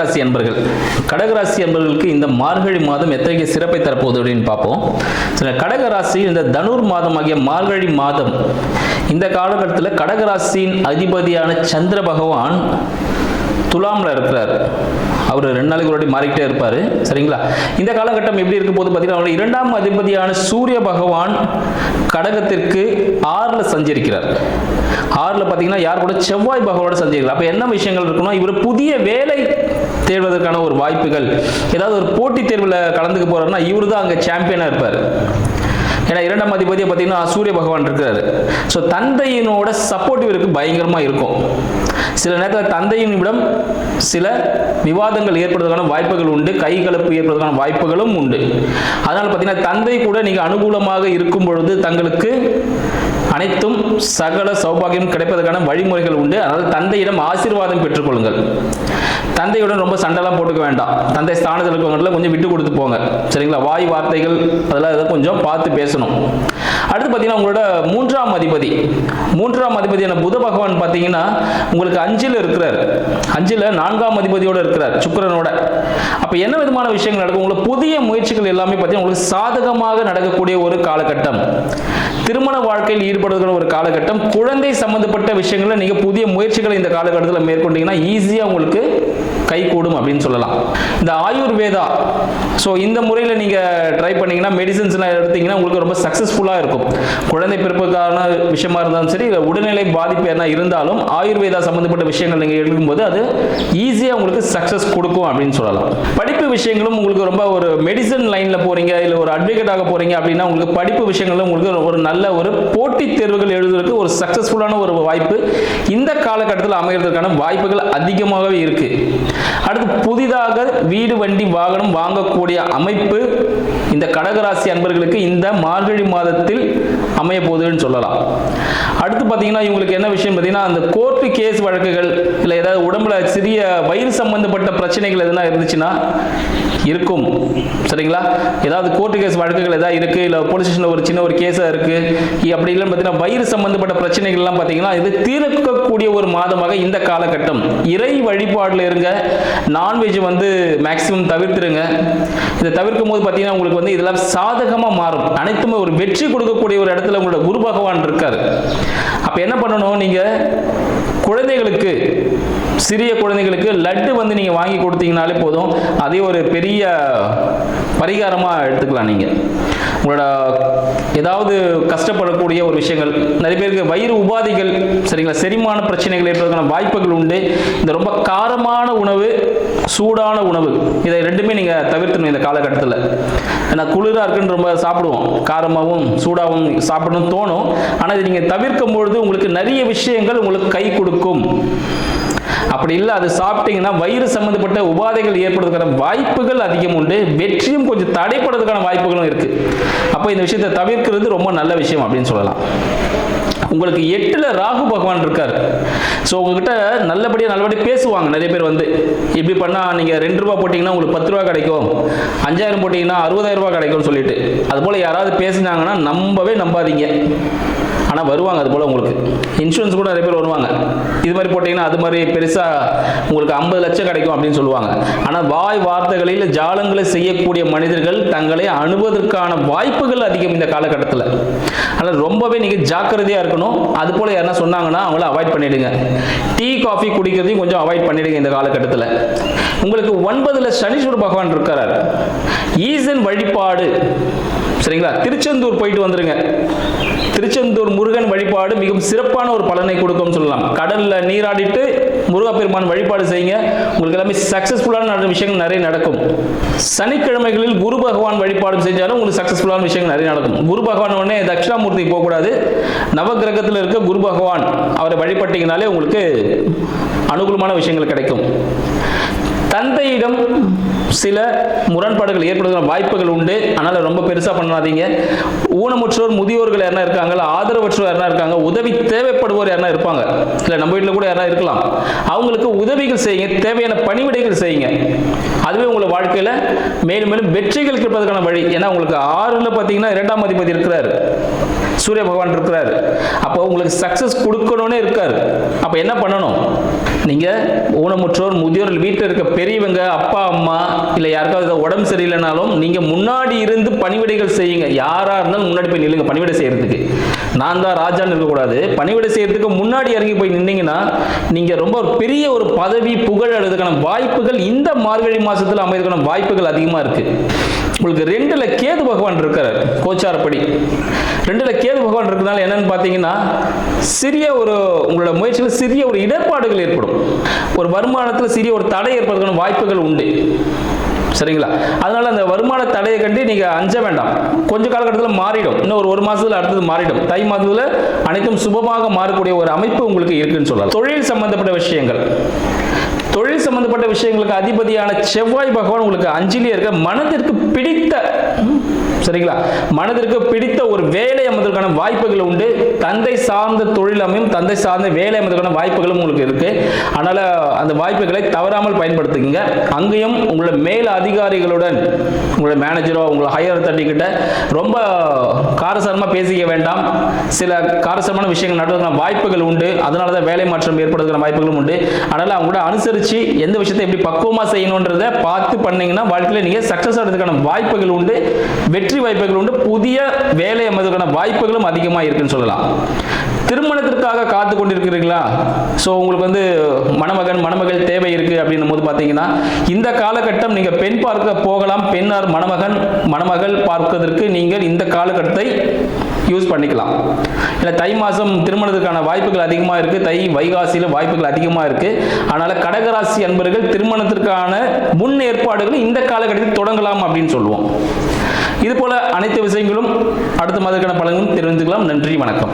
கடகராசி அன்பர்கள். கடகராசி அன்பர்களுக்கு இந்த மார்கழி மாதம் எத்தகைய சிறப்பை தரப்போகுது அப்படின்னு பார்ப்போம். சில கடகராசி இந்த தனுர் மாதம் ஆகிய மார்கழி மாதம் இந்த காலகட்டத்தில் கடகராசியின் அதிபதியான சந்திர பகவான் துலாமில் இருக்கிறார். அவர் ரெண்டு நாளைக்கு ஒரு மாறிக்கிட்டே இருப்பார். சரிங்களா? இந்த காலகட்டம் எப்படி இருக்கும் போது பார்த்தீங்கன்னா அவருடைய இரண்டாம் அதிபதியான சூரிய பகவான் கடகத்திற்கு ஆறில் சஞ்சரிக்கிறார். ஆறில் பார்த்தீங்கன்னா யார் கூட செவ்வாய் பகவானோட சஞ்சரிக்கிறார் அப்போ என்ன விஷயங்கள் இருக்கணும்? இவர் புதிய வேலை தேடுவதற்கான ஒரு வாய்ப்புகள். ஏதாவது ஒரு போட்டித் தேர்வில் கலந்துக்க போகிறாருன்னா இவர் தான் அங்கே சாம்பியனாக இருப்பார். ஏன்னா இரண்டாம் அதிபதியை பார்த்தீங்கன்னா சூரிய பகவான் இருக்கிறாரு. ஸோ தந்தையினோட சப்போர்ட் இவருக்கு பயங்கரமாக இருக்கும். சில நேரத்தில் தந்தையினிடம் சில விவாதங்கள் ஏற்படுவதற்கான வாய்ப்புகள் உண்டு கை கலப்பு ஏற்படுவதற்கான வாய்ப்புகளும் உண்டு. அதனால் பார்த்தீங்கன்னா தந்தை கூட நீங்கள் அனுகூலமாக இருக்கும் பொழுது தங்களுக்கு அனைத்தும் சகல சௌபாகியம் கிடைப்பதற்கான வழிமுறைகள் உண்டு. அதனால் தந்தையிடம் ஆசீர்வாதம் பெற்றுக்கொள்ளுங்கள். தந்தையுடன் ரொம்ப சண்டைலாம் போட்டுக்க வேண்டாம். தந்தை ஸ்தானத்தில் இருக்கவங்களை கொஞ்சம் விட்டு கொடுத்து போங்க. சரிங்களா? வாய் வார்த்தைகள் அதெல்லாம் இதை கொஞ்சம் பார்த்து பேசணும். அடுத்து பார்த்தீங்கன்னா உங்களோட மூன்றாம் அதிபதி. மூன்றாம் அதிபதியான புத பகவான் பார்த்தீங்கன்னா உங்களுக்கு அஞ்சில் இருக்கிறார். அஞ்சில் நான்காம் அதிபதியோடு இருக்கிறார் சுக்கரனோட. அப்போ என்ன விதமான விஷயங்கள் நடக்கும்? உங்களுக்கு புதிய முயற்சிகள் எல்லாமே பார்த்தீங்கன்னா உங்களுக்கு சாதகமாக நடக்கக்கூடிய ஒரு காலகட்டம். திருமண வாழ்க்கையில் ஈடுபடுகிற ஒரு காலகட்டம். குழந்தை சம்பந்தப்பட்ட விஷயங்களில் நீங்கள் புதிய முயற்சிகளை இந்த காலகட்டத்தில் மேற்கொண்டீங்கன்னா ஈஸியாக உங்களுக்கு கைகூடும் அப்படின்னு சொல்லலாம். இந்த ஆயுர்வேதா ஸோ இந்த முறையில் நீங்கள் ட்ரை பண்ணீங்கன்னா மெடிசன்ஸ்லாம் எடுத்தீங்கன்னா உங்களுக்கு ரொம்ப சக்ஸஸ்ஃபுல்லாக இருக்கும். குழந்தை பிறப்புக்கான விஷயமா இருந்தாலும் சரி இல்லை உடல்நிலை பாதிப்பு என்ன இருந்தாலும் ஆயுர்வேதா சம்மந்தப்பட்ட விஷயங்கள் நீங்கள் எடுக்கும்போது அது ஈஸியாக உங்களுக்கு சக்ஸஸ் கொடுக்கும் அப்படின்னு சொல்லலாம். படிப்பு விஷயங்களும் உங்களுக்கு ரொம்ப ஒரு மெடிசன் லைனில் போகிறீங்க இல்லை ஒரு அட்வொகேட்டாக போகிறீங்க அப்படின்னா உங்களுக்கு படிப்பு விஷயங்களும் உங்களுக்கு ஒரு நல்ல ஒரு போட்டித் தேர்வுகள் எழுதுவதற்கு ஒரு சக்ஸஸ்ஃபுல்லான ஒரு வாய்ப்பு இந்த காலகட்டத்தில் அமைகிறதுக்கான வாய்ப்புகள் அதிகமாகவே இருக்கு. அடுத்து புதிதாக வீடு வண்டி வாகனம் வாங்கக்கூடிய அமைப்பு இந்த கடகராசி அன்பர்களுக்கு இந்த மார்கழி மாதத்தில் அமைய போகுதுன்னு சொல்லலாம். அடுத்து பார்த்தீங்கன்னா இவங்களுக்கு என்ன விஷயம் பார்த்தீங்கன்னா அந்த கோர்ட்டு கேஸ் வழக்குகள் இல்லை ஏதாவது உடம்புல சிறிய வயிறு சம்பந்தப்பட்ட பிரச்சனைகள் எதுனா இருந்துச்சுன்னா இருக்கும். சரிங்களா? ஏதாவது கோர்ட்டு கேஸ் வழக்குகள் ஏதாவது இருக்குது இல்லை போலீஸ் ஸ்டேஷனில் ஒரு சின்ன ஒரு கேஸாக இருக்குது அப்படி இல்லைன்னு பார்த்தீங்கன்னா வயிறு சம்பந்தப்பட்ட பிரச்சனைகள்லாம் பார்த்தீங்கன்னா இது தீர்க்கக்கூடிய ஒரு மாதமாக இந்த காலகட்டம். இறை வழிபாடில் இருங்க. நான்வெஜ் வந்து மேக்சிமம் தவிர்த்துருங்க. இதை தவிர்க்கும் போது பார்த்தீங்கன்னா உங்களுக்கு வந்து இதெல்லாம் சாதகமாக மாறும். அனைத்துமே ஒரு வெற்றி கொடுக்கக்கூடிய ஒரு இடத்துல உங்களோட குரு பகவான் இருக்கார். அப்போ என்ன பண்ணணும் நீங்கள் குழந்தைகளுக்கு சிறிய குழந்தைகளுக்கு லட்டு வந்து நீங்கள் வாங்கி கொடுத்தீங்கனாலே போதும். அதே ஒரு பெரிய பரிகாரமாக எடுத்துக்கலாம் நீங்கள் உங்களோட ஏதாவது கஷ்டப்படக்கூடிய ஒரு விஷயங்கள் நிறைய பேருக்கு வயிறு உபாதைகள் சரிங்களா? செரிமான பிரச்சனைகள் ஏற்படுறதுக்கான வாய்ப்புகள் உண்டு. இந்த ரொம்ப காரமான உணவு சூடான உணவு இதை ரெண்டுமே நீங்கள் தவிர்த்தணும் இந்த காலகட்டத்தில். ஏன்னா குளிராக இருக்குன்னு ரொம்ப சாப்பிடுவோம். காரமாகவும் சூடாகவும் சாப்பிடணும்னு தோணும். ஆனால் இதை நீங்கள் தவிர்க்கும் பொழுது உங்களுக்கு நிறைய விஷயங்கள் உங்களுக்கு கை கொடுக்கும். அப்படி இல்லை அது சாப்பிட்டீங்கன்னா வயிறு சம்மந்தப்பட்ட உபாதைகள் ஏற்படுறதுக்கான வாய்ப்புகள் அதிகம் உண்டு. வெற்றியும் கொஞ்சம் தடைப்படுறதுக்கான வாய்ப்புகளும் இருக்குது அப்போ இந்த விஷயத்தை தவிர்க்கிறது ரொம்ப நல்ல விஷயம் அப்படின்னு சொல்லலாம். உங்களுக்கு எட்டில் ராகு பகவான் இருக்கார். ஸோ உங்ககிட்ட நல்லபடியாக நல்லபடியாக பேசுவாங்க. நிறைய பேர் வந்து இப்படி பண்ணால் நீங்கள் ரெண்டு ரூபா போட்டிங்கன்னா உங்களுக்கு பத்து ரூபா கிடைக்கும். அஞ்சாயிரம் போட்டிங்கன்னா அறுபதாயிரம் ரூபா கிடைக்கும்னு சொல்லிட்டு. அதுபோல் யாராவது பேசினாங்கன்னா நம்பவே நம்பாதீங்க. ஆனால் வருவாங்க அது போல் உங்களுக்கு. இன்சூரன்ஸ் கூட நிறைய பேர் வருவாங்க. இது மாதிரி போட்டிங்கன்னா அது மாதிரி பெருசாக உங்களுக்கு ஐம்பது லட்சம் கிடைக்கும் அப்படின்னு சொல்லுவாங்க. ஆனால் வாய் வார்த்தைகளில் ஜாலங்களை செய்யக்கூடிய மனிதர்கள் தங்களை அணுவதற்கான வாய்ப்புகள் அதிகம் இந்த காலகட்டத்தில். அதனால் ரொம்பவே நீங்கள் ஜாக்கிரதையாக இருக்கணும். அது போல் யாருன்னா சொன்னாங்கன்னா அவங்கள அவாய்ட் பண்ணிடுங்க. டீ காஃபி குடிக்கிறதையும் கொஞ்சம் அவாய்ட் பண்ணிடுங்க இந்த காலகட்டத்தில். உங்களுக்கு ஒன்பதுல சனீஸ்வர பகவான் இருக்கிறார் ஈசன் வழிபாடு. சரிங்களா? திருச்செந்தூர் போயிட்டு வந்துருங்க. திருச்செந்தூர் முருகன் வழிபாடு மிகவும் சிறப்பான ஒரு பலனை கொடுக்கும்னு சொல்லலாம். கடல்ல நீராடிட்டு முருகப்பெருமான் வழிபாடு செய்யுங்க. உங்களுக்கு எல்லாமே சக்சஸ்ஃபுல்லான நிறைய விஷயங்கள் நிறைய நடக்கும். சனிக்கிழமைகளில் குரு பகவான் வழிபாடு செஞ்சாலும் உங்களுக்கு சக்சஸ்ஃபுல்லான விஷயங்கள் நிறைய நடக்கும். குரு பகவான் உடனே தட்சிணாமூர்த்தி போகக்கூடாது. நவகிரகத்தில் இருக்க குரு பகவான் அவரை வழிபட்டீங்கனாலே உங்களுக்கு அனுகூலமான விஷயங்கள் கிடைக்கும். தந்தையிடம் சில முரண்பாடுகள் ஏற்படுகிற வாய்ப்புகள் உண்டு. அதனால் ரொம்ப பெருசாக பண்ணாதீங்க. ஊனமுற்றோர் முதியோர்கள் யாரா இருக்காங்களா ஆதரவற்றோர் யாரா இருக்காங்க உதவி தேவைப்படுவோர் யாரா இருப்பாங்க. இல்லை நம்ம வீட்டில் கூட யாரா இருக்கலாம். அவங்களுக்கு உதவிகள் செய்யுங்க தேவையான பணிவிடைகள் செய்யுங்க. அதுவே உங்களை வாழ்க்கையில் மேலும் மேலும் வெற்றிகள் கிடைப்பதற்கான வழி. ஏன்னா உங்களுக்கு ஆறில் பார்த்தீங்கன்னா இரண்டாம் அதிபதி இருக்கிறார். சூரிய பகவான் இருக்கிறார். அப்போ உங்களுக்கு சக்சஸ் கொடுக்கணும்னே இருக்கார். அப்போ என்ன பண்ணணும்? நீங்கள் ஊனமுற்றோர் முதியோர் வீட்டில் இருக்க பெரியவங்க அப்பா அம்மா இல்லை யாருக்காவது உடம்பு சரியில்லைனாலும் நீங்க முன்னாடி இருந்து பணிவிடைகள் செய்யுங்க. யாரா இருந்தாலும் முன்னாடி போய் நில்லுங்க பணிவிடை செய்யறதுக்கு. நான் தான் ராஜான்னு இருக்கக்கூடாது. பணிவிடை செய்யறதுக்கு முன்னாடி இறங்கி போய் நின்னீங்கன்னா நீங்க ரொம்ப பெரிய ஒரு பதவி புகழ் அடைறதுக்கான வாய்ப்புகள் இந்த மார்கழி மாசத்துல அமைறதுக்கான வாய்ப்புகள் அதிகமா இருக்கு. உங்களுக்கு ரெண்டுல கேது பகவான் இருக்கிறார் கோச்சாரப்படி. ரெண்டுல கேது பகவான் இருக்கிறதுனால என்னன்னு பார்த்தீங்கன்னா சிறிய ஒரு உங்களோட முயற்சியில் சிறிய ஒரு இடர்பாடுகள் ஏற்படும். ஒரு வருமானத்தில் சிறிய ஒரு தடை ஏற்படுறதுக்கான வாய்ப்புகள் உண்டு. சரிங்களா? அதனால அந்த வருமான தடையை கண்டு நீங்க அஞ்ச வேண்டாம். கொஞ்ச காலகட்டத்தில் மாறிடும். இன்னும் ஒரு ஒரு மாசத்துல அடுத்தது மாறிடும். தை மாதத்துல அனைத்தும் சுபமாக மாறக்கூடிய ஒரு அமைப்பு உங்களுக்கு இருக்குன்னு சொல்லலாம். தொழில் சம்பந்தப்பட்ட விஷயங்கள். தொழில் சம்பந்தப்பட்ட விஷயங்களுக்கு அதிபதியான செவ்வாய் பகவான் உங்களுக்கு அஞ்சிலே இருக்க மனதிற்கு பிடித்த சரிங்களா? மனதிற்கு பிடித்த ஒரு வேலை அமைவதற்கான வாய்ப்புகள் உண்டு. தந்தை சார்ந்த தொழில் அமையும் தந்தை சார்ந்த வேலை அமைவதற்கான வாய்ப்புகளும் உங்களுக்கு இருக்கு. அதனால அந்த வாய்ப்புகளை தவறாமல் பயன்படுத்துங்க அங்கேயும் உங்களோட மேல் அதிகாரிகளுடன் உங்களோட மேனேஜரோ உங்களை ஹையர் தட்டிக்கிட்ட ரொம்ப காரசாரமாக பேசிக்க வேண்டாம். சில காரசாரமான விஷயங்கள் நடவதற்கான வாய்ப்புகள் உண்டு. அதனால தான் வேலை மாற்றம் ஏற்படுவதற்கான வாய்ப்புகளும் உண்டு. அதனால அவங்க கூட யோசிச்சு எந்த விஷயத்தை எப்படி பக்குவமா செய்யணுன்றத பார்த்து பண்ணீங்கன்னா வாழ்க்கையில் நீங்கள் சக்ஸஸ் ஆகிறதுக்கான வாய்ப்புகள் உண்டு வெற்றி வாய்ப்புகள் உண்டு புதிய வேலை அமைவதற்கான வாய்ப்புகளும் அதிகமாக இருக்குன்னு சொல்லலாம். திருமணத்திற்காக காத்து கொண்டிருக்கிறீங்களா ஸோ உங்களுக்கு வந்து மணமகன் மணமகள் தேவை இருக்கு அப்படின்னும் போது பார்த்தீங்கன்னா இந்த காலகட்டம் நீங்கள் பெண் பார்க்க போகலாம் பெண்ணார் மணமகன் மணமகள் பார்ப்பதற்கு நீங்கள் இந்த காலகட்டத்தை யூஸ் பண்ணிக்கலாம். இல்லை தை மாதம் திருமணத்துக்கான வாய்ப்புகள் அதிகமாக இருக்குது தை வைகாசியில் வாய்ப்புகள் அதிகமாக இருக்குது அதனால் கடகராசி அன்பர்கள் திருமணத்திற்கான முன் ஏற்பாடுகள் இந்த காலகட்டத்தில் தொடங்கலாம் அப்படின்னு சொல்லுவோம். இது போல அனைத்து விஷயங்களும் அடுத்த மாதத்துக்கான பலன்களும் தெரிவித்துக்கலாம் நன்றி வணக்கம்.